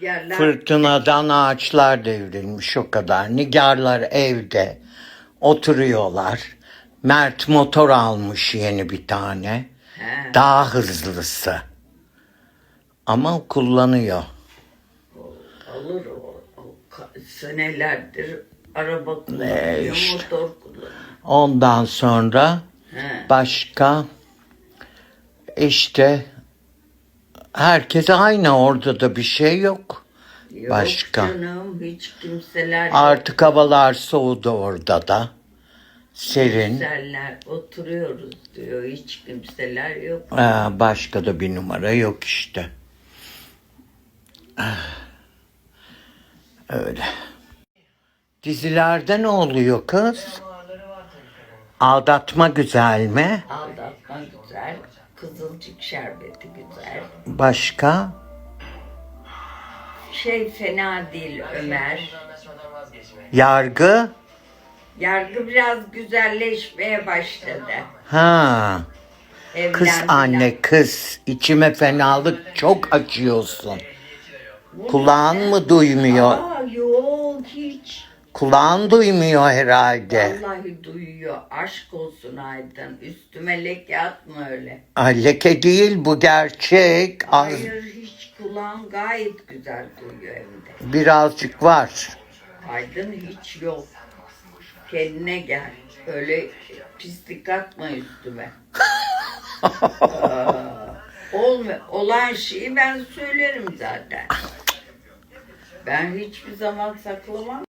Yerler Fırtınadan ağaçlar devrilmiş o kadar. Nigarlar evde oturuyorlar. Mert motor almış yeni bir tane. He. Daha hızlısı. Ama kullanıyor. alır o, senelerdir araba kullanıyor, işte. motor kullanıyor. Ondan sonra He. başka işte herkes aynı orada da bir şey yok. Yok Başka? canım hiç kimseler. Artık havalar soğudu orada da. Serin. Kimseler oturuyoruz diyor. Hiç kimseler yok. Ee, başka da bir numara yok işte. Ah. Öyle. Dizilerde ne oluyor kız? Aldatma güzel mi? Aldatma güzel. Kızılcık şerbeti güzel. Başka? Şey fena değil Ömer. Yargı? Yargı biraz güzelleşmeye başladı. Ha. Kız Evlendiler. anne kız içime fenalık çok acıyorsun. Kulağın mı duymuyor? Aa yok hiç. Kulağın duymuyor herhalde. Vallahi duyuyor. Aşk olsun Aydın. Üstüme leke atma öyle. Ay, leke değil bu gerçek. Az, Hayır hiç kulağın gayet güzel duyuyor evde. birazcık var. Aydın hiç yok. Kendine gel. Öyle pislik atma üstüme. Aa, olma, olan şeyi ben söylerim zaten. Ben hiçbir zaman saklamam.